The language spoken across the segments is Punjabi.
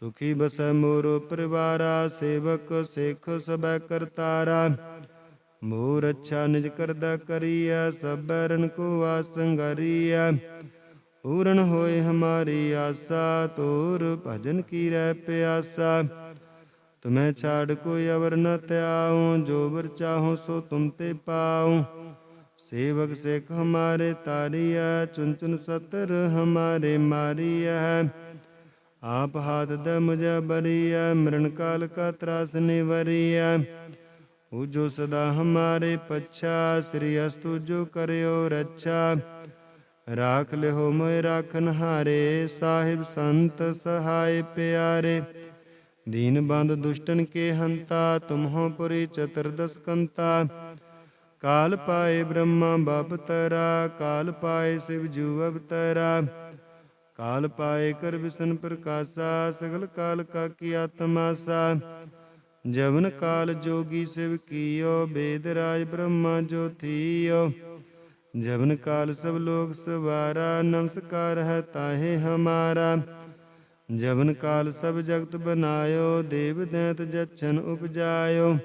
ਸੁਖੀ ਬਸੈ ਮੋਰ ਪਰਿਵਾਰਾ, ਸੇਵਕ ਸਿੱਖ ਸਬੈ ਕਰਤਾਰਾ। ਮੋਰ ਅੱਛਾ ਨਿਜ ਕਰਦਾ ਕਰੀਐ, ਸਭੈ ਰਣ ਕੋ ਆਸੰਗਰੀਐ ਪੂਰਨ ਹੋਏ ਹਮਾਰੀ ਆਸਾ ਤੋਰ ਭਜਨ ਕੀ ਰਹਿ ਪਿਆਸਾ। ਤੁਮੈ ਛਾੜ ਕੋਈ ਅਵਰ ਨ ਤਿਆਉ ਜੋ ਵਰ ਚਾਹੋ ਸੋ ਤੁਮ ਤੇ ਪਾਉ। ਸੇਵਕ ਸਿੱਖ ਹਮਾਰੇ ਤਾਰੀਐ ਚੁਨ ਚੁਨ ਸਤਰ ਹਮਾਰੇ ਮਾਰੀਐ। ਆਪ ਹਾਥ ਦ ਮੁਝੇ ਬਰੀਐ ਮਰਨ ਕਾਲ ਕਾ ਤਰਾਸ ਨਿਵਰੀਐ। ਉਹ ਜੋ ਸਦਾ ਹਮਾਰੇ ਪੱਛਾ, ਸ੍ਰੀ ਅਸਤੁ ਜੋ ਕਰਿਓ ਰੱਛਾ। ਰਾਖ ਲਿਓ ਮੋਇ ਰਾਖਨ ਹਾਰੇ, ਸਾਹਿਬ ਸੰਤ ਸਹਾਇ ਪਿਆਰੇ। ਦੀਨ ਬੰਦ ਦੁਸ਼ਟਨ ਕੇ ਹੰਤਾ, ਤੁਮਹੋ ਪੁਰੀ ਚਤੁਰਦਸ ਕੰਤਾ। ਕਾਲ ਪਾਏ ਬ੍ਰਹਮਾ ਬਾਪ ਤਰਾ, ਕਾਲ ਪਾਏ ਸਿਵ ਜੂ ਅਵਤਰਾ। ਕਾਲ ਪਾਏ ਕਰ ਵਿਸ਼ਨ ਪ੍ਰਕਾਸ਼ਾ ਸਗਲ ਕਾਲ ਕਾ ਕੀ ਆਤਮਾਸਾ ਜਵਨ ਕਾਲ ਜੋਗੀ ਸਿਵ ਕੀਓ ਬੇਦ ਰਾਜ ਬ੍ਰਹਮਾ ਜੋ ਥੀਓ ਜਵਨ ਕਾਲ ਸਭ ਲੋਕ ਸਵਾਰਾ ਨਮਸਕਾਰ ਹੈ ਤਾਹੇ ਹਮਾਰਾ ਜਵਨ ਕਾਲ ਸਭ ਜਗਤ ਬਨਾਇਓ ਦੇਵ ਦੈਤ ਜਛਨ ਉਪਜਾਇਓ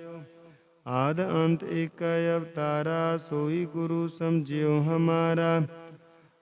ਆਦ ਅੰਤ ਏਕ ਅਵਤਾਰਾ ਸੋਈ ਗੁਰੂ ਸਮਝਿਓ ਹਮਾਰਾ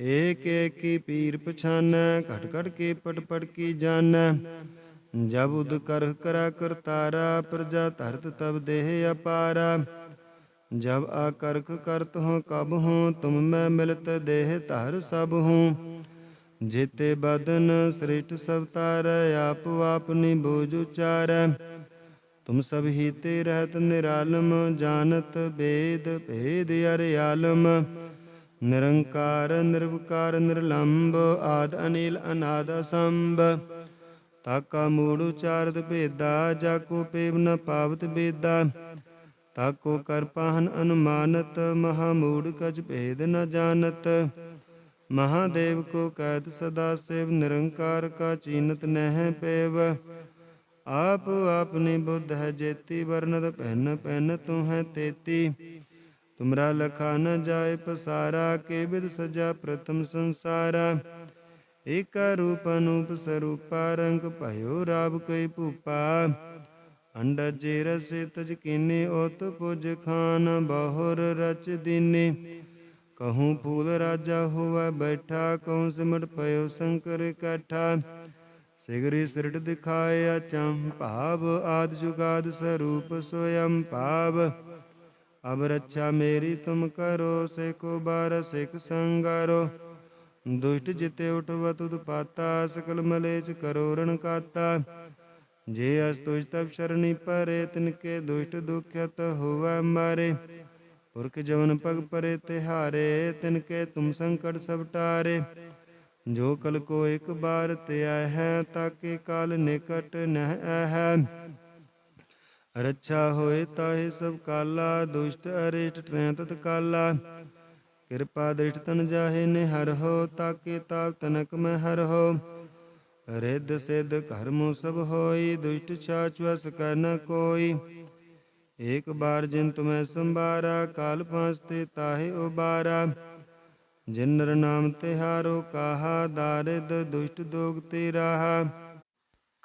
ਏਕ ਏਕ ਪੀਰ ਪਛਾਨੈ, ਘਟ ਘਟ ਕੇ ਪਟ ਪਟ ਕੀ ਜਾਣੈ ਜਬ ਉਦ ਕਰ ਕਰਾ ਕਰਤਾਰਾ, ਪ੍ਰਜਾ ਧਰਤ ਤਬ ਦੇਹ ਅਪਾਰਾ। ਜਬ ਆਕਰਖ ਕਰਤ ਹੋ ਕਬ ਹੂੰ ਤੁਮ ਮੈਂ ਮਿਲਤ ਦੇਹ ਧਰ ਸਭ ਹੂੰ ਜੇਤੇ ਬਦਨ ਸ੍ਰਿਸ਼ਟ ਸਭ ਤਾਰੈ, ਆਪ ਆਪਨੀ ਬੋਝ ਉਚਾਰੈ। ਤੁਮ ਸਭ ਹੀ ਤੇ ਰਹਿਤ ਨਿਰਾਲਮ ਜਾਣਤ ਬੇਦ, ਭੇਦ ਅਰ ਆਲਮ ਨਿਰੰਕਾਰ, ਨਿਰਵਕਾਰ ਨਿਰਲੰਭ ਆਦ ਅਨਿਲ, ਅਨਾਦ ਅਸੰਭ। ਤਾਕਾ ਮੂੜ ਉਚਾਰਤ ਭੇਦਾ ਜਾ ਕੋ ਪੇਵ ਨ ਪਾਵਤ ਬੇਦਾ। ਤਾਕੋ ਕਰ ਪਾਹਨ ਅਨੁਮਾਨਤ, ਮਹਾ ਮੂੜ ਕਜ ਭੇਦ ਨ ਜਾਣਤ। ਮਹਾਦੇਵ ਕੋ ਕੈਦ ਸਦਾ ਸੇਵ, ਨਿਰੰਕਾਰ ਕਾ ਚੀਨਤ ਨਹਿ ਪੇਵ। ਆਪ ਆਪਨੀ ਬੁੱਧ ਹੈ ਜੇਤੀ ਵਰਨਤ ਪਹਿਨ ਪਹਿਨ ਤੂੰ ਹੈ ਤੇਤੀ। ਤੁਮਰਾ ਲਖਾ ਨ ਜਾਏ ਪਸਾਰਾ, ਕੇ ਵਿਦ ਸਜਾ ਪ੍ਰਥਮ ਸੰਸਾਰਾ। ਏਕਾ ਰੂਪ ਅਨੂਪ ਸਰੂਪਾ, ਰੰਗ ਭਇਓ ਰਾਬ ਕਈ ਭੂਪਾ। ਅੰਡਾ ਜੇ ਰਸੇ ਤਜ ਕੀਨੇ ਓਤ ਪੁਜ ਖਾਨ ਬਹੁਰ ਰਚ ਦੀਨੇ। ਕਹੂੰ ਫੂਲ ਰਾਜਾ ਹੋਵੇ ਬੈਠਾ, ਕਹੂੰ ਸਿਮਟ ਪਇਓ ਸ਼ੰਕਰ ਇਕੱਠਾ ਸਿਗਰੀ ਸਿਰਟ ਦਿਖਾਇਆ ਚੰ ਭਾਵ, ਆਦ ਜੁਗਾਦ ਸਰੂਪ ਸੋਯੰ ਭਾਵ। ਅਬ ਰੱਛਾ ਮੇਰੀ ਤੁਮ ਕਰੋ ਸੇਕੋ ਬਾਰ ਸਿਖ ਸੰਗਾਰੋ। ਦੁਸ਼ਟ ਜਿਤੇ ਉਠਵ ਤੁਧ ਪਾਤਾ ਸਕਲ ਮਲੇਚ ਕਰੋ, ਰਣ ਕਾਤਾ। ਜੇ ਅਸ ਤੁਜ ਤਬ ਸ਼ਰਣੀ ਪਰੇ, ਤਿਨ ਕੇ ਦੁਸ਼ਟ ਦੁਖਤ ਹੋਵੈ ਮਾਰੇ। ਪੁਰਖ ਜਵਨ ਪਗ ਪਰੇ ਤਿਹਾਰੇ, ਤਿਨ ਕੇ ਤੁਮ ਸੰਕਟ ਸਭ ਟਾਰੇ। ਜੋ ਕਲ ਕੋ ਇੱਕ ਬਾਰ ਤੇ ਆਇ ਹੈ, ਤਾਕੇ ਕਾਲ ਨਿਕਟ ਨਹਿ ਹੈ ਰੱਛਾ ਹੋਏ ਤਾਹੇ ਸਭ ਕਾਲਾ, ਦੁਸ਼ਟ ਅਰਿਸ਼ਟ ਟ੍ਰੈ ਤਤ ਕਾਲਾ ਕਿਰਪਾ ਦ੍ਰਿਸ਼ਟ ਤਨ ਜਾਹੇ ਨੇ ਹਰ ਹੋ, ਤਾਕੇ ਤਾਪ ਤਨਕ ਮੈਂ ਹਰ ਹੋ। ਰਿੱਧ ਸਿੱਧ ਕਰਮੁ ਸਭ ਹੋਈ, ਦੁਸ਼ਟ ਛਾਚ ਵਸ ਕਰ ਨ ਕੋਈ। ਏਕ ਬਾਰ ਜਿਨ ਤੁਮੈ ਸੰਭਾਰਾ, ਕਾਲ ਪਾਂਸ ਤੇ ਤਾਹੇ ਉਬਾਰਾ। ਜਿਨ ਨਰ ਨਾਮ ਤਿਹਾਰੋ ਕਾਹਾ, ਦਾਰਿਦ ਦੁਸ਼ਟ ਦੋਗ ਤੇ ਰਾਹਾ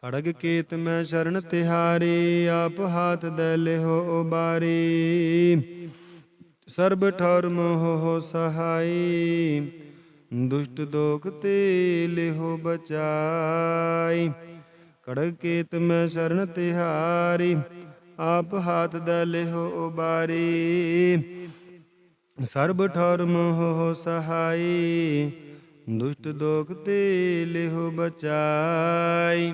ਖੜਗ ਕੇਤ ਮੈਂ ਸ਼ਰਨ ਤਿਹਾਰੀ, ਆਪ ਹਾਥ ਦੇ ਲਿਹੋ ਉਬਾਰੀ। ਸਰਬ ਠੌਰ ਮੋਹ ਸਹਾਈ, ਦੁਸ਼ਟ ਦੋਖ ਤੇ ਲਿਹੋ ਬਚਾਈ। ਕੜਗ ਕੇਤ ਮੈਂ ਸ਼ਰਨ ਤਿਹਾਰੀ, ਆਪ ਹਾਥ ਦਾ ਲਿਹੋ ਉਬਾਰੀ। ਸਰਬ ਠੌਰ ਮੋਹ ਸਹਾਈ, ਦੁਸ਼ਟ ਦੋਖ ਤੇ ਲਿਹੋ ਬਚਾਈ।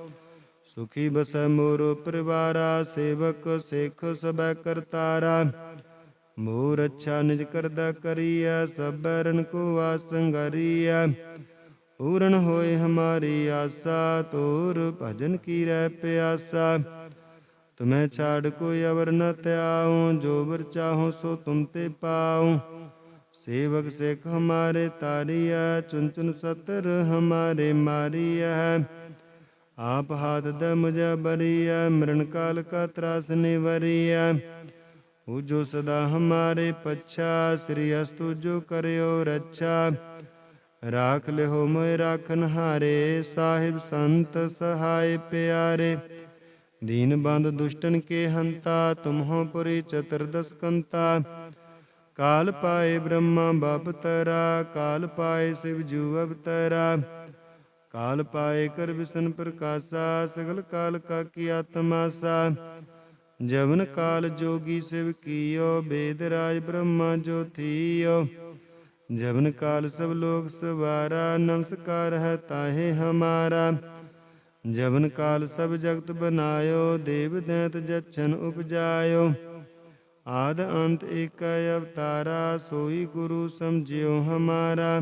ਸੁਖੀ ਬਸੈ ਮੋਰੋ ਪਰਿਵਾਰਾ, ਸੇਵਕ ਸਿੱਖ ਸਬੈ ਕਰਤਾਰਾ। ਮੋਰ ਅੱਛਾ ਨਿਜ ਕਰਦਾ ਕਰੀਐ, ਸਭੈ ਰਨ ਕੋ ਆਸੰਗਰੀਐ। ਪੂਰਨ ਹੋਏ ਹਮਾਰੀ ਆਸਾ ਤੋਰ ਭਜਨ ਕੀ ਰਹਿ ਪਿਆਸਾ। ਤੁਮੈ ਛਾੜ ਕੋਈ ਅਵਰ ਨ ਤਿਆਉ ਜੋ ਵਰ ਚਾਹੋ ਸੋ ਤੁਮ ਤੇ ਪਾਉ। ਸੇਵਕ ਸਿੱਖ ਹਮਾਰੇ ਤਾਰੀਆ ਚੁਨ ਚੁਨ ਸਤਰ ਹਮਾਰੇ ਮਾਰੀਐ। ਆਪ ਹਾਥ ਦ ਮੁਝੇ ਬਰੀਐ ਮਰਨ ਕਾਲ ਕਾ ਤਰਾਸ ਨਿਵਰੀਐ। ਉਹ ਜੋ ਸਦਾ ਹਮਾਰੇ ਪੱਛਾ, ਸ੍ਰੀ ਅਸਤੁ ਜੋ ਕਰਿਓ ਰੱਛਾ। ਰਾਖ ਲਿਓ ਮੋਇ ਰਾਖਨ ਹਾਰੇ, ਸਾਹਿਬ ਸੰਤ ਸਹਾਇ ਪਿਆਰੇ। ਦੀਨ ਬੰਦ ਦੁਸ਼ਟਨ ਕੇ ਹੰਤਾ, ਤੁਮਹੋ ਪੁਰੀ ਚਤੁਰਦਸ ਕੰਤਾ ਕਾਲ ਪਾਏ ਬ੍ਰਹਮਾ ਬਾਪ ਤਰਾ, ਕਾਲ ਪਾਏ ਸਿਵ ਜੂ ਅਵਤਰਾ। ਕਾਲ ਪਾਏ ਕਰ ਵਿਸ਼ਨ ਪ੍ਰਕਾਸ਼ਾ ਸਗਲ ਕਾਲ ਕਾ ਕੀ ਆਤਮਾਸਾ ਜਵਨ ਕਾਲ ਜੋਗੀ ਸਿਵ ਕੀਓ ਬੇਦ ਰਾਜ ਬ੍ਰਹਮਾ ਜੋ ਥੀਓ ਜਵਨ ਕਾਲ ਸਭ ਲੋਕ ਸਵਾਰਾ ਨਮਸਕਾਰ ਹੈ ਤਾਹੇ ਹਮਾਰਾ ਜਵਨ ਕਾਲ ਸਭ ਜਗਤ ਬਨਾਇਓ ਦੇਵ ਦੈਤ ਜਛਨ ਉਪਜਾਇਓ ਆਦ ਅੰਤ ਏਕ ਅਵਤਾਰਾ ਸੋਈ ਗੁਰੂ ਸਮਝਿਓ ਹਮਾਰਾ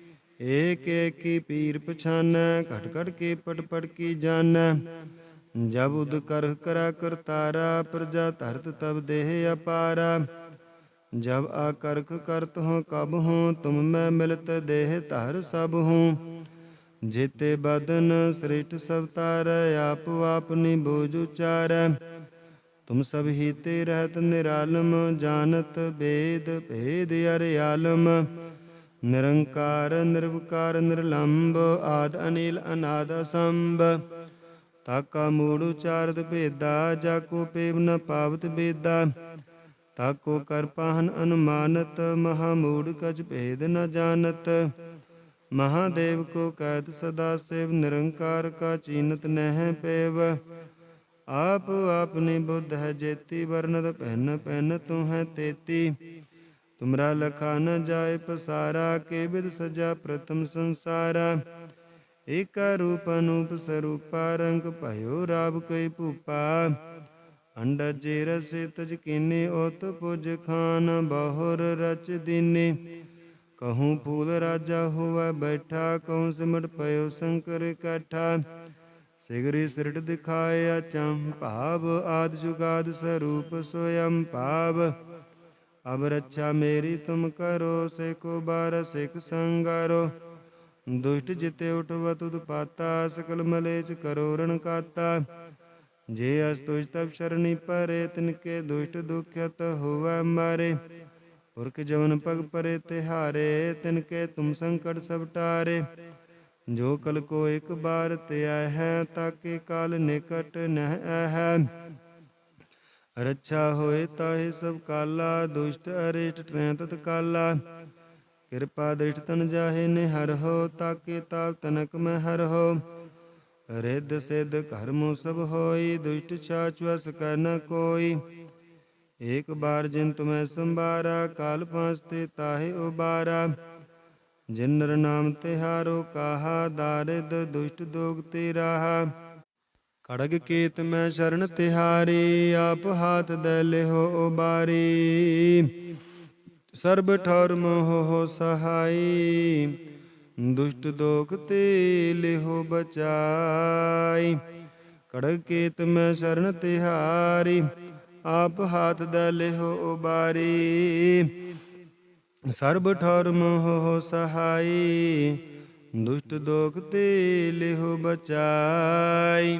ਏਕ ਏਕ ਪੀਰ ਪਛਾਨੈ, ਘਟ ਘਟ ਕੇ ਪਟ ਪਟ ਕੀ ਜਾਣੈ ਜਬ ਉਦ ਕਰ ਕਰਾ ਕਰਤਾਰਾ, ਪ੍ਰਜਾ ਧਰਤ ਤਬ ਦੇਹ ਅਪਾਰਾ। ਜਬ ਆਕਰਖ ਕਰਤ ਹੋ ਕਬ ਹੋ ਤੁਮ ਮੈਂ ਮਿਲਤ ਦੇਹ ਧਰ ਸਭ ਹੂੰ ਜੇਤੇ ਬਦਨ ਸ੍ਰਿਸ਼ਟ ਸਭ ਤਾਰ, ਆਪ ਆਪਨੀ ਬੋਝ ਉਚਾਰੈ। ਤੁਮ ਸਭ ਹੀ ਤੇ ਰਹਿਤ ਨਿਰਾਲਮ ਜਾਣਤ ਬੇਦ, ਭੇਦ ਅਰ ਆਲਮ ਨਿਰੰਕਾਰ, ਨਿਰਵਕਾਰ ਨਿਰਲੰਭ ਆਦ ਅਨੀਲ, ਅਨਾਦ ਸੰਭ ਤਾਕਾ ਮੂੜ ਉਚਾਰਤ ਭੇਦਾ ਜਾ ਕੋ ਪੇਵ ਨ ਪਾਵਤ ਬੇਦਾ। ਤਾਕੋ ਕਰ ਪਾਹਨ ਅਨੁਮਾਨਤ, ਮਹਾ ਮੂੜ ਕਜ ਭੇਦ ਨ ਜਾਣਤ। ਮਹਾਦੇਵ ਕੋ ਕੈਦ ਸਦਾ ਸੇਵ, ਨਿਰੰਕਾਰ ਕਾ ਚੀਨਤ ਨਹਿ ਪੇਵ। ਆਪ ਆਪਨੀ ਬੁੱਧ ਹੈ ਜੇਤੀ ਵਰਨਤ ਪਹਿਨ ਪਹਿਨ ਤੂੰ ਹੈ ਤੇਤੀ। ਤੁਮਰਾ ਲਖਾ ਨ ਜਾਏ ਪਸਾਰਾ, ਕੇ ਬਿਦ ਸਜਾ ਪ੍ਰਥਮ ਸੰਸਾਰਾ। ਏਕਾ ਰੂਪ ਅਨੂਪ ਸਰੂਪਾ, ਰੰਗ ਭਇਓ ਰਾਬ ਕਈ ਭੂਪਾ। ਅੰਡਾ ਜੇ ਰਸੇ ਤਜ ਕੀਨੇ, ਓਤ ਪੁਜ ਖਾਨ ਬਹੁਰ ਰਚ ਦੀਨੇ। ਕਹੂੰ ਫੂਲ ਰਾਜਾ ਹੋਵੇ ਬੈਠਾ, ਕਹੂੰ ਸਿਮਟ ਪਇਓ ਸ਼ੰਕਰ ਇਕੱਠਾ। ਸਿਗਰੀ ਸਿਰਟ ਦਿਖਾਇਆ ਚੰ ਭਾਵ, ਆਦ ਜੁਗਾਦ ਸਰੂਪ ਸੋਯੰ ਭਾਵ। ਅਬ ਰੱਛਾ ਮੇਰੀ ਤੁਮ ਕਰੋ ਸੇਕੋ ਬਾਰ ਸਿਖ ਸੰਗਾਰੋ। ਦੁਸ਼ਟ ਜਿਤੇ ਉਠਵ ਤੁਧ ਪਾਤਾ ਸਕਲ ਮਲੇਚ ਕਰੋ ਰਣ ਕਾਤਾ। ਜੇ ਅਸ ਤੁਜ ਤਬ ਸ਼ਰਣੀ ਪਰੇ, ਤਿਨ ਕੇ ਦੁਸ਼ਟ ਦੁਖਿਤ ਹੋਵੈ ਮਾਰੇ। ਪੁਰਖ ਜਵਨ ਪਗ ਪਰੇ ਤਿਹਾਰੇ, ਤਿਨ ਕੇ ਤੁਮ ਸੰਕਟ ਸਭ ਟਾਰੇ। ਜੋ ਕਲ ਕੋ ਇੱਕ ਬਾਰ ਧਿਆ ਹੈ ਤਾਕੇ ਕਾਲ ਨਿਕਟ ਨਹਿ ਹੈ ਰੱਛਾ ਹੋਏ ਤਾਹੇ ਸਭ ਕਾਲਾ, ਦੁਸ਼ਟ ਅਰਿਸ਼ਟ ਟ੍ਰੈ ਤਤ ਕਾਲਾ ਕਿਰਪਾ ਦ੍ਰਿਸ਼ਟ ਤਨ ਜਾਹੇ ਨੇ ਹਰ ਹੋ, ਤਾਕੇ ਤਾਪ ਤਨਕ ਮੈਂ ਹਰ ਹੋ। ਰਿੱਧ ਸਿੱਧ ਕਰਮੁ ਸਭ ਹੋਈ, ਦੁਸ਼ਟ ਛਾਚ ਵਸ ਕਰ ਨ ਕੋਈ। ਏਕ ਬਾਰ ਜਿਨ ਤੁਮੈ ਸੰਭਾਰਾ, ਕਾਲ ਪਾਂਸ ਤੇ ਤਾਹੇ ਉਬਾਰਾ। ਜਿਨ ਨਰ ਨਾਮ ਤਿਹਾਰੋ ਕਾਹਾ ਦਾਰਿਦ ਦੁਸ਼ਟ ਦੋਗ ਤੇ ਰਾਹਾ ਖੜਗ ਕੇਤ ਮੈਂ ਸ਼ਰਨ ਤਿਹਾਰੀ, ਆਪ ਹਾਥ ਦੇ ਲਿਹੋ ਉਬਾਰੀ। ਸਰਬ ਠੌਰ ਮੋਹ ਸਹਾਈ, ਦੁਸ਼ਟ ਦੋਖ ਤੇ ਲਿਹੋ ਬਚਾਈ। ਖੜਗ ਕੇਤ ਮੈਂ ਸ਼ਰਨ ਤਿਹਾਰੀ, ਆਪ ਹਾਥ ਦੇ ਲਿਹੋ ਉਬਾਰੀ। ਸਰਬ ਠੌਰ ਮੋਹ ਸਹਾਈ, ਦੁਸ਼ਟ ਦੋਖ ਤੇ ਲਿਹੋ ਬਚਾਈ।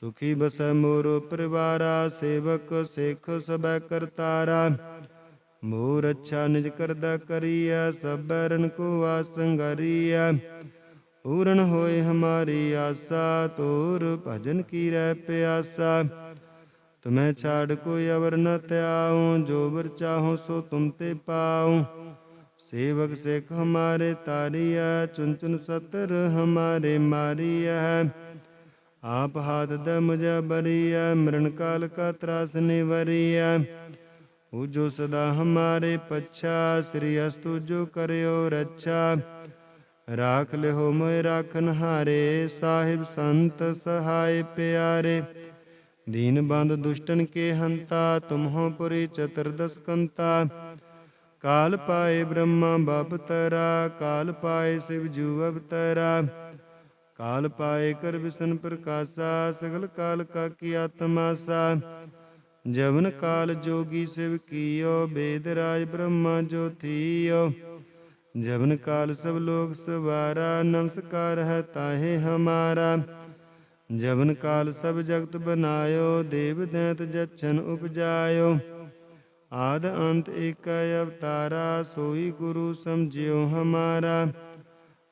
ਸੁਖੀ ਬਸੈ ਮੋਰ ਪਰਿਵਾਰਾ, ਸੇਵਕ ਸਿੱਖ ਸਭੈ ਕਰਤਾਰਾ। ਮੋਰ ਅੱਛਾ ਨਿਜ ਕਰਦਾ ਕਰੀਐ, ਸਭੈ ਰਣ ਕੋ ਆਸੰਗਰੀਐ। ਪੂਰਨ ਹੋਏ ਹਮਾਰੀ ਆਸਾ ਤੋਰ ਭਜਨ ਕੀ ਰਹਿ ਪਿਆਸਾ। ਤੁਮੈ ਛਾੜ ਕੋਈ ਅਵਰ ਨ ਤਿਆਉ ਜੋ ਵਰ ਚਾਹੋ ਸੋ ਤੁਮ ਤੇ ਪਾਉ। ਸੇਵਕ ਸਿਖ ਹਮਾਰੇ ਤਾਰੀਐ ਚੁਨ ਚੁਨ ਸਤਰ ਹਮਾਰੇ ਮਾਰੀਐ। ਆਪ ਹਾਥ ਦਮਜ ਬਰੀਐ ਮਰਨ ਕਾਲ ਕਾ ਤਰਾਸ ਨਿਵਰੀਐ। ਉਹ ਜੋ ਸਦਾ ਹਮਾਰੇ ਪੱਛਾ, ਸ੍ਰੀ ਅਸਤੂ ਜੋ ਕਰਿਓ ਰੱਛਾ। ਰਾਖ ਲਿਹੋ ਮੋਇ ਰਾਖਨ ਹਾਰੇ, ਸਾਹਿਬ ਸੰਤ ਸਹਾਇ ਪਿਆਰੇ। ਦੀਨ ਬੰਦ ਦੁਸ਼ਟਨ ਕੇ ਹੰਤਾ, ਤੁਮਹੋ ਪੁਰੀ ਚਤਰਦਸ ਕੰਤਾ ਕਾਲ ਪਾਏ ਬ੍ਰਹਮਾ ਬਬ ਤਰਾ, ਕਾਲ ਪਾਏ ਸਿਵ ਜੂ ਅਵਤਰਾ। ਕਾਲ ਪਾਏ ਕਰ ਵਿਸ਼ਨ ਪ੍ਰਕਾਸ਼ਾ ਸਗਲ ਕਾਲ ਕਾ ਕੀ ਆਤਮਾਸਾ ਜਵਨ ਕਾਲ ਜੋਗੀ ਸਿਵ ਕੀਓ ਬੇਦ ਰਾਜ ਬ੍ਰਹਮਾ ਜੋ ਥੀਓ ਜਵਨ ਕਾਲ ਸਭ ਲੋਕ ਸਵਾਰਾ ਨਮਸਕਾਰ ਹੈ ਤਾਹੇ ਹਮਾਰਾ ਜਵਨ ਕਾਲ ਸਭ ਜਗਤ ਬਨਾਇਓ ਦੇਵ ਦੈਤ ਜਛਨ ਉਪਜਾਇਓ ਆਦ ਅੰਤ ਏਕ ਅਵਤਾਰਾ ਸੋਈ ਗੁਰੂ ਸਮਝਿਓ ਹਮਾਰਾ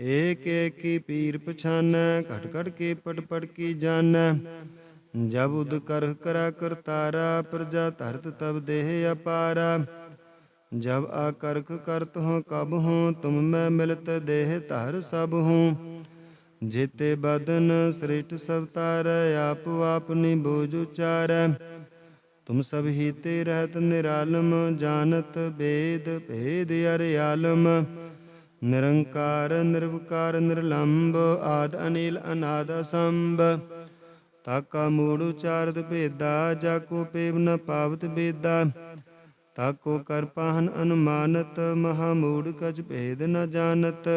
ਏਕ ਏਕ ਪੀਰ ਪਛਾਨੈ, ਘਟ ਘਟ ਕੇ ਪਟ ਪਟ ਕੀ ਜਾਣੈ ਜਬ ਉਦ ਕਰ ਕਰਾ ਕਰਤਾਰਾ, ਪ੍ਰਜਾ ਧਰਤ ਤਬ ਦੇਹ ਅਪਾਰਾ। ਜਬ ਆਕਰਖ ਕਰਤ ਹੋ ਕਬ ਹੋ ਤੁਮ ਮੈਂ ਮਿਲਤ ਦੇਹ ਧਰ ਸਭ ਹੂੰ ਜੇਤੇ ਬਦਨ ਸ੍ਰਿਸ਼ਟ ਸਭ ਤਾਰ, ਆਪ ਆਪਨੀ ਬੋਝ ਉਚਾਰੈ। ਤੁਮ ਸਭ ਹੀ ਤੇ ਰਹਿਤ ਨਿਰਾਲਮ ਜਾਣਤ ਬੇਦ, ਭੇਦ ਅਰਿਆਲਮ। ਨਿਰੰਕਾਰ, ਨਿਰਵਕਾਰ ਨਿਰਲੰਭ ਆਦ ਅਨਿਲ, ਅਨਾਦ ਸੰਭ ਤਾਕਾ ਮੂੜ ਉਚਾਰਤ ਭੇਦਾ ਜਾ ਕੋ ਪੇਵ ਨ ਪਾਵਤ ਬੇਦਾ। ਤਾਕੋ ਕਰ ਪਾਹਨ ਅਨੁਮਾਨਤ, ਮਹਾ ਮੂੜ ਕਜ ਭੇਦ ਨ ਜਾਣਤ।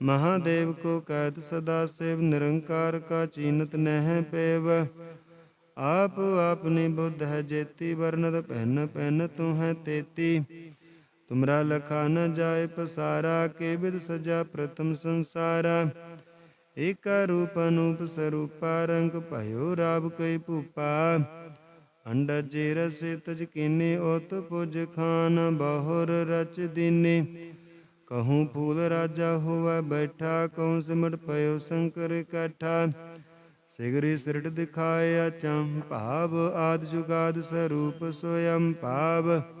ਮਹਾਦੇਵ ਕੋ ਕੈਦ ਸਦਾ ਸੇਵ, ਨਿਰੰਕਾਰ ਕਾ ਚੀਨਤ ਨਹਿ ਪੇਵ। ਆਪ ਆਪਨੀ ਬੁੱਧ ਹੈ ਜੇਤੀ ਵਰਨਤ ਪਹਿਨ ਪਹਿਨ ਤੂੰ ਹੈ ਤੇਤੀ। ਤੁਮਰਾ ਲਖਾ ਨ ਜਾਏ ਪਸਾਰਾ, ਕੇ ਵਿਦ ਸਜਾ ਪ੍ਰਥਮ ਸੰਸਾਰਾ। ਏਕਾ ਰੂਪ ਅਨੂਪ ਸਰੂਪਾ, ਰੰਗ ਭਇਓ ਰਾਬ ਕਈ ਭੂਪਾ। ਅੰਡਜ ਰਸੇ ਤਜ ਕੀਨੇ, ਓਤ ਪੁਜ ਖਾਨ ਬਹੁਰ ਰਚ ਦੀਨੇ। ਕਹੂੰ ਫੂਲ ਰਾਜਾ ਹੋਵੇ ਬੈਠਾ, ਕਹੂੰ ਸਿਮਟ ਪਇਓ ਸ਼ੰਕਰ ਇਕੱਠਾ। ਸਿਗਰੀ ਸਿਰਟ ਦਿਖਾਇਆ ਚੰ ਭਾਵ, ਆਦ ਜੁਗਾਦ ਸਰੂਪ ਸੋਯੰ ਭਾਵ।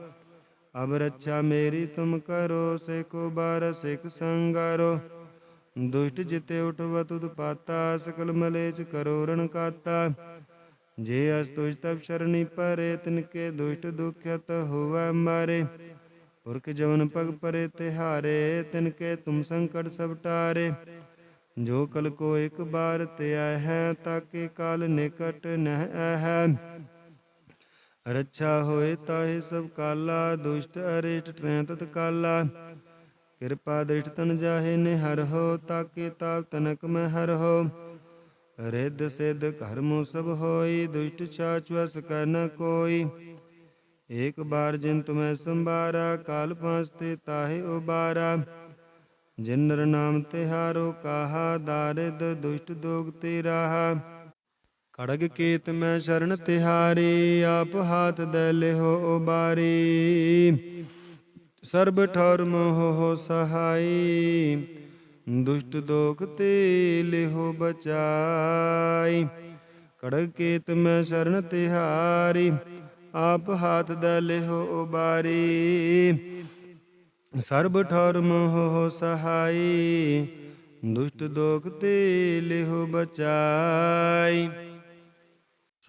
ਅਬ ਰੱਛਾ ਮੇਰੀ ਤੁਮ ਕਰੋ ਸੇਕੋ ਬਾਰ ਸਿਖ ਸੰਗਾਰੋ। ਦੁਸ਼ਟ ਜਿਤੇ ਉਠਵ ਤੁਧ ਪਾਤਾ ਸਕਲ ਮਲੇਚ ਕਰੋ ਰਣ ਕਾਤਾ। ਜੇ ਅਸ ਤੁਜ ਤਬ ਸ਼ਰਣੀ ਪਰੇ ਤਿਨ ਕੇ ਦੁਸ਼ਟ ਦੁਖਤ ਹੋਵੈ ਮਾਰੇ। ਪੁਰਖ ਜਵਨ ਪਗ ਪਰੇ ਤਿਹਾਰੇ ਤਿਨ ਕੇ ਤੁਮ ਸੰਕਟ ਸਭ ਟਾਰੇ। ਜੋ ਕਲ ਕੋ ਇੱਕ ਬਾਰ ਧਿਆ ਹੈ, ਤਾਕੇ ਕਾਲ ਨਿਕਟ ਨਹਿ ਹੈ ਰੱਛਾ ਹੋਏ ਤਾਹੇ ਸਭ ਕਾਲਾ, ਦੁਸ਼ਟ ਅਰਿਸ਼ਟ ਟ੍ਰੈ ਤਤ ਕਾਲਾ ਕਿਰਪਾ ਦ੍ਰਿਸ਼ਟ ਤਨ ਜਾਹੇ ਨੇ ਹਰ ਹੋ, ਤਾਕੇ ਤਾਪ ਤਨਕ ਮੈਂ ਹਰ ਹੋ। ਰਿੱਧ ਸਿੱਧ ਕਰਮੁ ਸਭ ਹੋਈ, ਦੁਸ਼ਟ ਛਾਛ ਵਸ ਨ ਕੋਈ। ਏਕ ਬਾਰ ਜਿਨ ਤੁਮੈ ਸੰਭਾਰਾ, ਕਾਲ ਪਾਂਸ ਤੇ ਤਾਹੇ ਉਬਾਰਾ। ਜਿਨ ਨਰ ਨਾਮ ਤਿਹਾਰੋ ਕਾਹਾ ਦਾਰਿਦ ਦੁਸ਼ਟ ਦੋਗ ਤੇ ਰਾਹਾ ਖੜਗ ਕੇਤ ਮੈਂ ਸ਼ਰਨ ਤਿਹਾਰੀ, ਆਪ ਹਾਥ ਦੇ ਲਿਹੋ ਉਬਾਰੀ। ਸਰਬ ਠੌਰ ਮੋਹ ਸਹਾਈ, ਦੁਸ਼ਟ ਦੋਖ ਤੇ ਲਿਹੋ ਬਚਾਈ। ਖੜਗ ਕੇਤ ਮੈਂ ਸ਼ਰਨ ਤਿਹਾਰੀ, ਆਪ ਹਾਥ ਦੇ ਲਿਹੋ ਉਬਾਰੀ। ਸਰਬ ਠੌਰ ਮੋਹ ਸਹਾਈ, ਦੁਸ਼ਟ ਦੋਖ ਤੇ ਲਿਹੋ ਬਚਾਈ।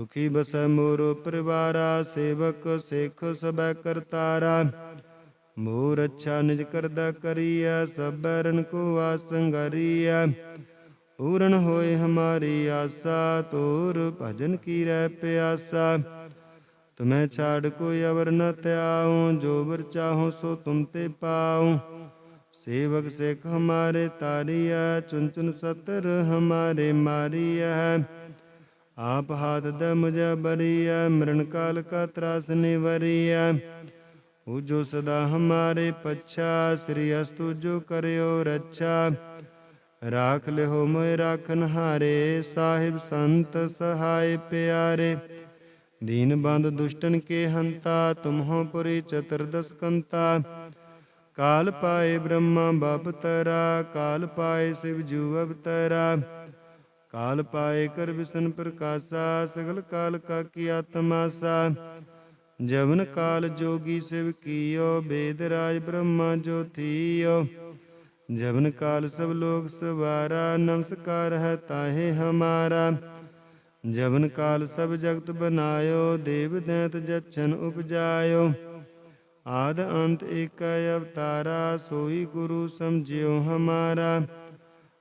ਸੁਖੀ ਬਸੈ ਮੋਰੋ ਪਰਿਵਾਰਾ, ਸੇਵਕ ਸਿੱਖ ਸਬੈ ਕਰਤਾਰਾ। ਮੋਰ ਅੱਛਾ ਨਿਜ ਕਰਦਾ ਕਰੀਐ ਸਬੈ ਰਨ ਕੋ ਆਸੰਗਰੀਐ ਪੂਰਨ ਹੋਏ ਹਮਾਰੀ ਆਸਾ ਤੋਰ ਭਜਨ ਕੀ ਰਹਿ ਪਿਆਸਾ। ਤੁਮੈ ਛਾੜ ਕੋਈ ਅਵਰ ਨ ਤਿਆਉ ਜੋ ਵਰ ਚਾਹੋ ਸੋ ਤੁਮ ਤੇ ਪਾਉ। ਸੇਵਕ ਸਿੱਖ ਹਮਾਰੇ ਤਾਰੀਐ ਚੁਨ ਚੁਨ ਸਤਰ ਹਮਾਰੇ ਮਾਰੀਐ। ਆਪ ਹਾਥ ਦ ਮੁਝੇ ਬਰੀਐ ਮਰਨ ਕਾਲ ਕਾ ਤਰਾਸ ਨਿਵਰੀਐ। ਉਹ ਜੋ ਸਦਾ ਹਮਾਰੇ ਪੱਛਾ, ਸ੍ਰੀ ਅਸਤੁ ਜੋ ਕਰਿਓ ਰੱਛਾ। ਰਾਖ ਲਿਓ ਮੋਇ ਰਾਖਨ ਹਾਰੇ, ਸਾਹਿਬ ਸੰਤ ਸਹਾਇ ਪਿਆਰੇ। ਦੀਨ ਬੰਦ ਦੁਸ਼ਟਨ ਕੇ ਹੰਤਾ, ਤੁਮਹੋ ਪੁਰੀ ਚਤੁਰਦਸ ਕੰਤਾ ਕਾਲ ਪਾਏ ਬ੍ਰਹਮਾ ਬਾਪ ਤਰਾ, ਕਾਲ ਪਾਏ ਸਿਵ ਜੂ ਅਵਤਰਾ। ਕਾਲ ਪਾਏ ਕਰ ਵਿਸ਼ਨ ਪ੍ਰਕਾਸ਼ਾ ਸਗਲ ਕਾਲ ਕਾ ਕੀ ਆਤਮਾਸਾ ਜਵਨ ਕਾਲ ਜੋਗੀ ਸਿਵ ਕੀਓ ਬੇਦ ਰਾਜ ਬ੍ਰਹਮਾ ਜੋ ਥੀਓ ਜਵਨ ਕਾਲ ਸਭ ਲੋਕ ਸਵਾਰਾ ਨਮਸਕਾਰ ਹੈ ਤਾਹੇ ਹਮਾਰਾ ਜਵਨ ਕਾਲ ਸਭ ਜਗਤ ਬਨਾਇਓ ਦੇਵ ਦੈਤ ਜਛਨ ਉਪਜਾਇਓ ਆਦ ਅੰਤ ਏਕ ਅਵਤਾਰਾ ਸੋਈ ਗੁਰੂ ਸਮਝਿਓ ਹਮਾਰਾ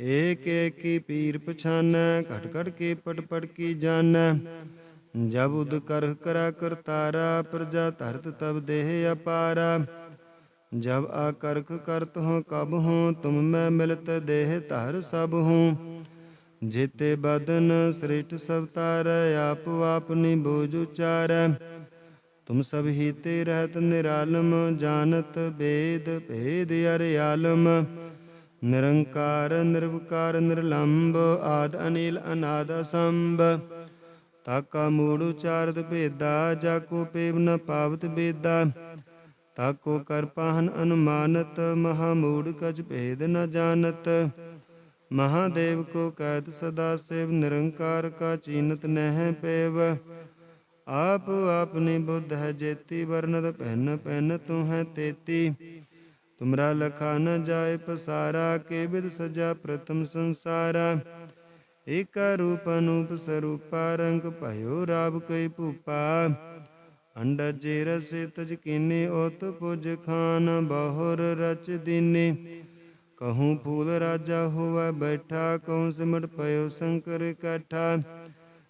ਏਕ ਏਕ ਪੀਰ ਪਛਾਨੈ, ਘਟ ਘਟ ਕੇ ਪਟ ਪਟ ਕੀ ਜਾਣੈ ਜਬ ਉਦ ਕਰ ਕਰਾ ਕਰਤਾਰਾ, ਪ੍ਰਜਾ ਧਰਤ ਤਬ ਦੇਹ ਅਪਾਰਾ। ਜਬ ਆਕਰਖ ਕਰਤ ਹੋ ਕਬ ਹੋ ਤੁਮ ਮੈਂ ਮਿਲਤ ਦੇਹ ਧਰ ਸਭ ਹੂੰ ਜੇਤੇ ਬਦਨ ਸ੍ਰਿਸ਼ਟ ਸਭ ਤਾਰੈ, ਆਪ ਆਪਨੀ ਬੋਝ ਉਚਾਰੈ। ਤੁਮ ਸਭ ਹੀ ਤੇ ਰਹਿਤ ਨਿਰਾਲਮ ਜਾਣਤ ਬੇਦ, ਭੇਦ ਅਰ ਆਲਮ ਨਿਰੰਕਾਰ, ਨਿਰਵਕਾਰ ਨਿਰਲੰਭ ਆਦ ਅਨਿਲ, ਅਨਾਦ ਸੰਭ ਤਾਕਾ ਮੂੜ ਉਚਾਰਤ ਭੇਦਾ ਜਾ ਕੋ ਪੇਵ ਨ ਪਾਵਤ ਬੇਦਾ। ਤਾਕੋ ਕਰ ਪਾਹਨ ਅਨੁਮਾਨਤ, ਮਹਾ ਮੂੜ ਕਜ ਭੇਦ ਨ ਜਾਣਤ। ਮਹਾਦੇਵ ਕੋ ਕੈਦ ਸਦਾ ਸੇਵ, ਨਿਰੰਕਾਰ ਕਾ ਚੀਨਤ ਨਹਿ ਪੇਵ। ਆਪ ਆਪਨੀ ਬੁੱਧ ਹੈ ਜੇਤੀ ਵਰਨਤ ਪਹਿਨ ਪਹਿਨ ਤੂੰ ਹੈ ਤੇਤੀ। ਤੁਮਰਾ ਲਖਾ ਨ ਜਾਏ ਪਸਾਰਾ, ਕੇ ਬਿਦ ਸਜਾ ਪ੍ਰਥਮ ਸੰਸਾਰਾ। ਏਕਾ ਰੂਪ ਅਨੂਪ ਸਰੂਪਾ, ਰੰਗ ਭਇਓ ਰਾਬ ਕਈ ਭੂਪਾ। ਅੰਡਜ ਰਸੇ ਤਜ ਕੀਨੇ, ਓਤ ਪੁਜ ਖਾਨ ਬਹੁਰ ਰਚ ਦੀਨੇ। ਕਹੂੰ ਫੂਲ ਰਾਜਾ ਹੋਵੇ ਬੈਠਾ, ਕਹੂੰ ਸਿਮਟ ਪਇਓ ਸ਼ੰਕਰ ਇਕੱਠਾ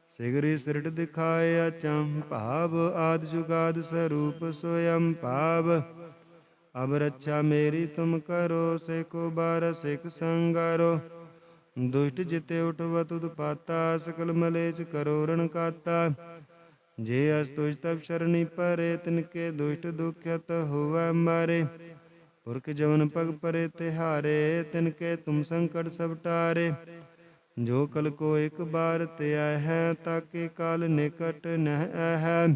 ਸਿਗਰੀ ਸਿਰਟ ਦਿਖਾਇਆ ਚੰ ਭਾਵ, ਆਦ ਜੁਗਾਦ ਸਰੂਪ ਸੋਯੰ ਭਾਵ। ਅਬ ਰੱਛਾ ਮੇਰੀ ਤੁਮ ਕਰੋ ਸੇ ਬਾਰ ਸਿਖ ਸੰਗਾਰੋ। ਦੁਸ਼ਟ ਜਿਤੇ ਉਠਵ ਤੁਧ ਪਾਤਾ ਸਕਲ ਮਲੇਚ ਕਰੋ ਰਣ ਕਾਤਾ। ਜੇ ਅਸ ਤੁਜ ਤਬ ਸ਼ਰਣੀ ਪਰੇ, ਤਿਨ ਕੇ ਦੁਸ਼ਟ ਦੁਖਤ ਹੋਵੈ ਮਾਰੇ। ਪੁਰਖ ਜਵਨ ਪਗ ਪਰੇ ਤਿਹਾਰੇ, ਤਿਨ ਕੇ ਤੁਮ ਸੰਕਟ ਸਭ ਟਾਰੇ। ਜੋ ਕਲ ਕੋ ਇੱਕ ਬਾਰ ਧਿਆ ਹੈ, ਤਾਕੇ ਕਾਲ ਨਿਕਟ ਨਹਿ ਹੈ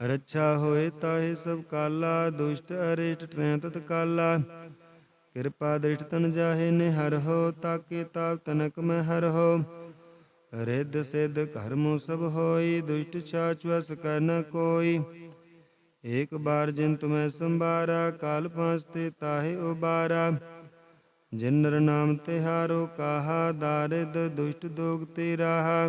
ਰੱਛਾ ਹੋਏ ਤਾਹੇ ਸਭ ਕਾਲਾ, ਦੁਸ਼ਟ ਅਰਿਸ਼ਟ ਟ੍ਰੈ ਤਤ ਕਾਲਾ ਕਿਰਪਾ ਦ੍ਰਿਸ਼ਟ ਤਨ ਜਾਹੇ ਨੇ ਹਰ ਹੋ, ਤਾਕੇ ਤਾਪ ਤਨਕ ਮੈਂ ਹਰ ਹੋ। ਰਿੱਧ ਸਿੱਧ ਕਰਮੁ ਸਭ ਹੋਈ, ਦੁਸ਼ਟ ਛਾਚ ਕਰ ਨ ਕੋਈ। ਏਕ ਬਾਰ ਜਿਨ ਤੁਮੈ ਸੰਭਾਰਾ, ਕਾਲ ਪਾਂਚ ਤੇ ਤਾਹੇ ਉਬਾਰਾ। ਜਿਨ ਨਰ ਨਾਮ ਤਿਹਾਰੋ ਕਾਹਾ ਦਾਰਿਦ ਦੁਸ਼ਟ ਦੋਗ ਤੇ ਰਾਹਾ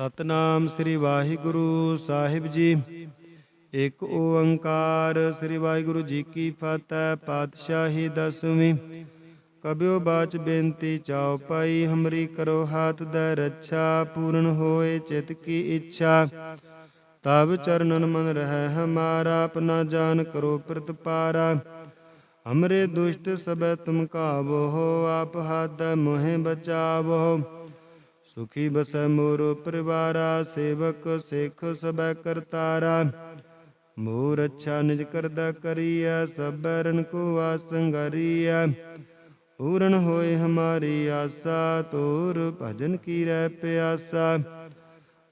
ਸਤਨਾਮ ਸ੍ਰੀ ਵਾਹਿਗੁਰੂ ਸਾਹਿਬ ਜੀ। ਇੱਕ ਓੰਕਾਰ ਸ੍ਰੀ ਵਾਹਿਗੁਰੂ ਜੀ ਕੀ ਫਤਿਹ, ਪਾਤਸ਼ਾਹੀ ਦਸਵੀਂ। ਕਬਿਓ ਬਾਚ ਬੇਨਤੀ ਚਾਉ ਪਾਈ, ਹਮਰੀ ਕਰੋ ਹਾਥ ਦਾ ਰੱਛਾ, ਪੂਰਨ ਹੋਏ ਚਿਤ ਕੀ ਇੱਛਾ। ਤਬ ਚਰਨਨ ਮਨ ਰਹਿ ਹਮਾਰਾ, ਆਪਣਾ ਜਾਨ ਕਰੋ ਪ੍ਰਤਪਾਰਾ। ਹਮਰੇ ਦੁਸ਼ਟ ਸਬੈ ਤੁਮ ਕਾਬੋ ਆਪ ਹੱਦ ਮੋਹਿ ਬਚਾਵੋ। ਸੁਖੀ ਬਸੈ ਮੋਰੋ ਪਰਿਵਾਰਾ, ਸੇਵਕ ਸਿੱਖ ਸਭੈ ਕਰਤਾਰਾ। ਮੋਰ ਅੱਛਾ ਨਿਜ ਕਰਦਾ ਕਰੀਐ ਸਭੈ ਰਣ ਕੋ ਆਸੰਗਰੀਐ ਪੂਰਨ ਹੋਏ ਹਮਾਰੀ ਆਸਾ ਤੋਰ ਭਜਨ ਕੀ ਰਹਿ ਪਿਆਸਾ।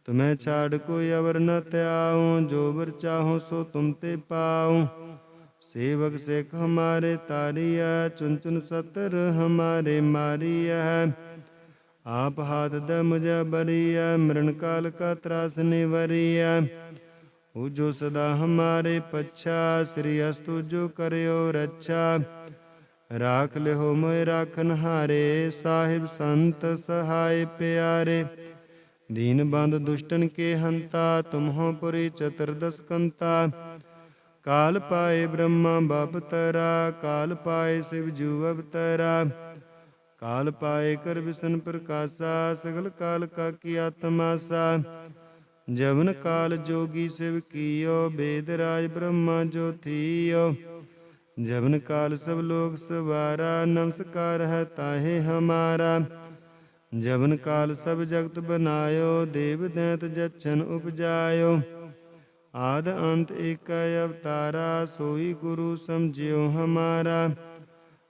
ਤੁਮੈ ਛਾੜ ਕੋਈ ਅਵਰ ਨ ਤਿਆਉ ਜੋ ਵਰ ਚਾਹੋ ਸੋ ਤੁਮ ਤੇ ਪਾਉ। ਸੇਵਕ ਸਿਖ ਹਮਾਰੇ ਤਾਰੀਐ ਚੁਨ ਚੁਨ ਸਤਰ ਹਮਾਰੇ ਮਾਰੀਐ। ਆਪ ਹਾਥ ਦਮਜ ਬਰੀਐ ਮਰਨ ਕਾਲ ਕਾ ਤਰਾਸ ਨਿਵਰੀਐ। ਉਹ ਜੋ ਸਦਾ ਹਮਾਰੇ ਪੱਛਾ, ਸ੍ਰੀ ਅਸਤੂ ਜੋ ਕਰਿਓ ਰੱਛਾ। ਰਾਖ ਲਿਓ ਮੋਇ ਰਾਖਨ ਹਾਰੇ, ਸਾਹਿਬ ਸੰਤ ਸਹਾਇ ਪਿਆਰੇ। ਦੀਨ ਬੰਦ ਦੁਸ਼ਟਨ ਕੇ ਹੰਤਾ, ਤੁਮਹੋ ਪੁਰੀ ਚਤਰਦਸ ਕੰਤਾ ਕਾਲ ਪਾਏ ਬ੍ਰਹਮਾ ਬਾਪ ਤਰਾ, ਕਾਲ ਪਾਏ ਸਿਵ ਜੂ ਅਵਤਾਰਾ। ਕਾਲ ਪਾਏ ਕਰ ਵਿਸ਼ਨ ਪ੍ਰਕਾਸ਼ਾ ਸਗਲ ਕਾਲ ਕਾ ਕੀ ਆਤਮਾਸਾ ਜਵਨ ਕਾਲ ਜੋਗੀ ਸਿਵ ਕੀਓ ਬੇਦ ਰਾਜ ਬ੍ਰਹਮਾ ਜੋ ਥੀਓ ਜਵਨ ਕਾਲ ਸਭ ਲੋਕ ਸਵਾਰਾ ਨਮਸਕਾਰ ਹੈ ਤਾਹੇ ਹਮਾਰਾ ਜਵਨ ਕਾਲ ਸਭ ਜਗਤ ਬਨਾਇਓ ਦੇਵ ਦੈਤ ਜਛਨ ਉਪਜਾਇਓ ਆਦ ਅੰਤ ਏਕ ਅਵਤਾਰਾ ਸੋਈ ਗੁਰੂ ਸਮਝਿਓ ਹਮਾਰਾ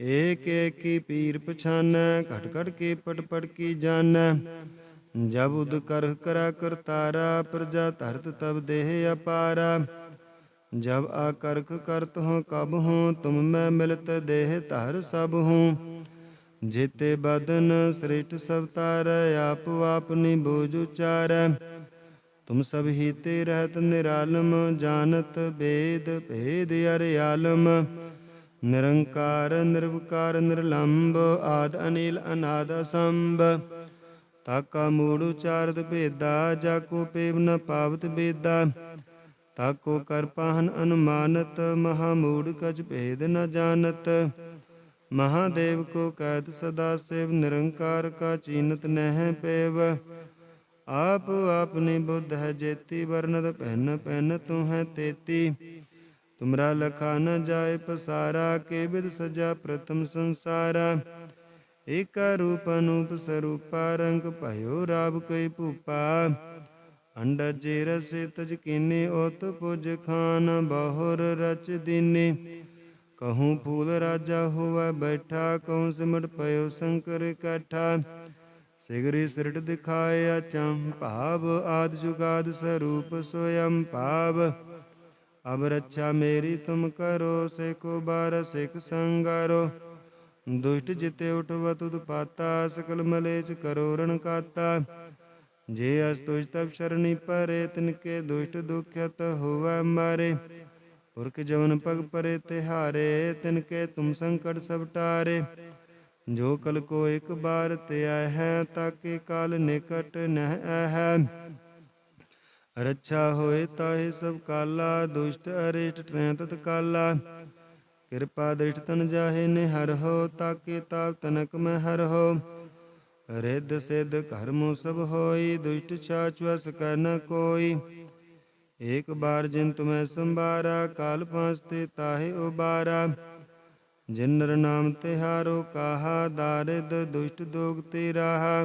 ਏਕ ਏਕ ਪੀਰ ਪਛਾਨੈ, ਘਟ ਘਟ ਕੇ ਪਟ ਪਟ ਕੀ ਜਾਣੈ ਜਬ ਉਦ ਕਰ ਕਰਾ ਕਰਤਾਰਾ ਪ੍ਰਜਾ ਧਰਤ ਤਬ ਦੇਹ ਅਪਾਰਾ। ਜਬ ਆਕਰਖ ਕਰਤ ਹੋ ਕਬ ਹੂੰ ਤੁਮ ਮੈਂ ਮਿਲਤ ਦੇਹ ਧਰ ਸਭ ਹੂੰ ਜੇਤੇ ਬਦਨ ਸ੍ਰਿਸ਼ਟ ਸਭ ਤਾਰ, ਆਪ ਆਪਨੀ ਬੋਝ ਉਚਾਰੈ। ਤੁਮ ਸਭ ਹੀ ਤੇ ਰਹਿਤ ਨਿਰਾਲਮ ਜਾਣਤ ਬੇਦ, ਭੇਦ ਅਰਿਆਲਮ। ਨਿਰੰਕਾਰ, ਨਿਰਵਕਾਰ ਨਿਰਲੰਭ ਆਦ ਅਨਿਲ, ਅਨਾਦ ਸੰਭ ਤਾਕਾ ਮੂੜ ਉਚਾਰਤ ਭੇਦਾ ਜਾ ਕੋ ਪੇਵ ਨ ਪਾਵਤ ਬੇਦਾ। ਤਾਕੋ ਕਰ ਪਾਹਨ ਅਨੁਮਾਨਤ, ਮਹਾ ਮੂੜ ਕਛ ਭੇਦ ਨ ਜਾਣਤ। ਮਹਾਦੇਵ ਕੋ ਕੈਦ ਸਦਾ ਸੇਵ, ਨਿਰੰਕਾਰ ਕਾ ਚੀਨਤ ਨਹਿ ਪੇਵ। ਆਪ ਆਪਨੀ ਬੁੱਧ ਹੈ ਜੇਤੀ ਵਰਨਤ ਪਹਿਨ ਪਹਿਨ ਤੂੰ ਹੈ ਤੇਤੀ। ਤੁਮਰਾ ਲਖਾ ਨ ਜਾਏ ਪਸਾਰਾ, ਕੇ ਬਿਦ ਸਜਾ ਪ੍ਰਥਮ ਸੰਸਾਰਾ। ਏਕਾ ਰੂਪ ਅਨੂਪ ਸਰੂਪਾ, ਰੰਗ ਭਇਓ ਰਾਬ ਕਈ ਭੂਪਾ। ਅੰਡਜ ਰਸੇ ਤਜ ਕੀਨੇ, ਓਤ ਪੁਜ ਖਾਨ ਬਹੁਰ ਰਚ ਦੀਨੇ। ਕਹੂੰ ਫੂਲ ਰਾਜਾ ਹੋਵੇ ਬੈਠਾ, ਕਹੂੰ ਸਿਮਟ ਪਇਓ ਸ਼ੰਕਰ ਇਕੱਠਾ। ਸਿਗਰੀ ਸਿਰਟ ਦਿਖਾਇਆ ਚੰ ਭਾਵ, ਆਦ ਜੁਗਾਦ ਸਰੂਪ ਸੋਯੰ ਭਾਵ। ਅਬ ਰੱਛਾ ਮੇਰੀ ਤੁਮ ਕਰੋ ਸੇ ਬਾਰ ਸਿਖ ਸੰਗਾਰੋ। ਦੁਸ਼ਟ ਜਿਤੇ ਉਠਵਾ ਤੁਧ ਪਾਤਾ ਸਕਲ ਮਲੇਚ ਕਰੋ ਰਣ ਕਾਤਾ। ਜੇ ਅਸ ਤੁਜ ਤਬ ਸ਼ਰਣੀ ਪਰੇ ਤਿਨਕੇ ਦੁਸ਼ਟ ਦੁਖਤ ਹੋਵੈ ਮਾਰੇ। ਪੁਰਖ ਜਵਨ ਪਗ ਪਰੇ ਤਿਹਾਰੇ ਤਿਨਕੇ ਤੁਮ ਸੰਕਟ ਸਭ ਟਾਰੇ। ਜੋ ਕਲ ਕੋ ਇੱਕ ਬਾਰ ਤੇ ਆਇ ਹੈ, ਤਾਕੇ ਕਾਲ ਨਿਕਟ ਨਹਿ ਹੈ ਰੱਛਾ ਹੋਏ ਤਾਹੇ ਸਭ ਕਾਲਾ, ਦੁਸ਼ਟ ਅਰਿਸ਼ਟ ਟ੍ਰੈ ਤਤ ਕਾਲਾ। ਕਿਰਪਾ ਦ੍ਰਿਸ਼ਟ ਤਨ ਜਾਹੇ ਨੇ ਹਰ ਹੋ, ਤਾਕੇ ਤਾਪ ਤਨਕ ਮੈਂ ਹਰ ਹੋ। ਰਿੱਧ ਸਿੱਧ ਕਰਮੁ ਸਭ ਹੋਈ, ਦੁਸ਼ਟ ਛਾਛ ਵਸ ਕਰ ਨ ਕੋਈ। ਏਕ ਬਾਰ ਜਿਨ ਤੁਮੈ ਸੰਭਾਰਾ, ਕਾਲ ਪਾਂਸ ਤੇ ਤਾਹੇ ਉਬਾਰਾ। ਜਿਨ ਨਰ ਨਾਮ ਤਿਹਾਰੋ ਕਾਹਾ ਦਾਰਿਦ ਦੁਸ਼ਟ ਦੋਗ ਤੇ ਰਾਹਾ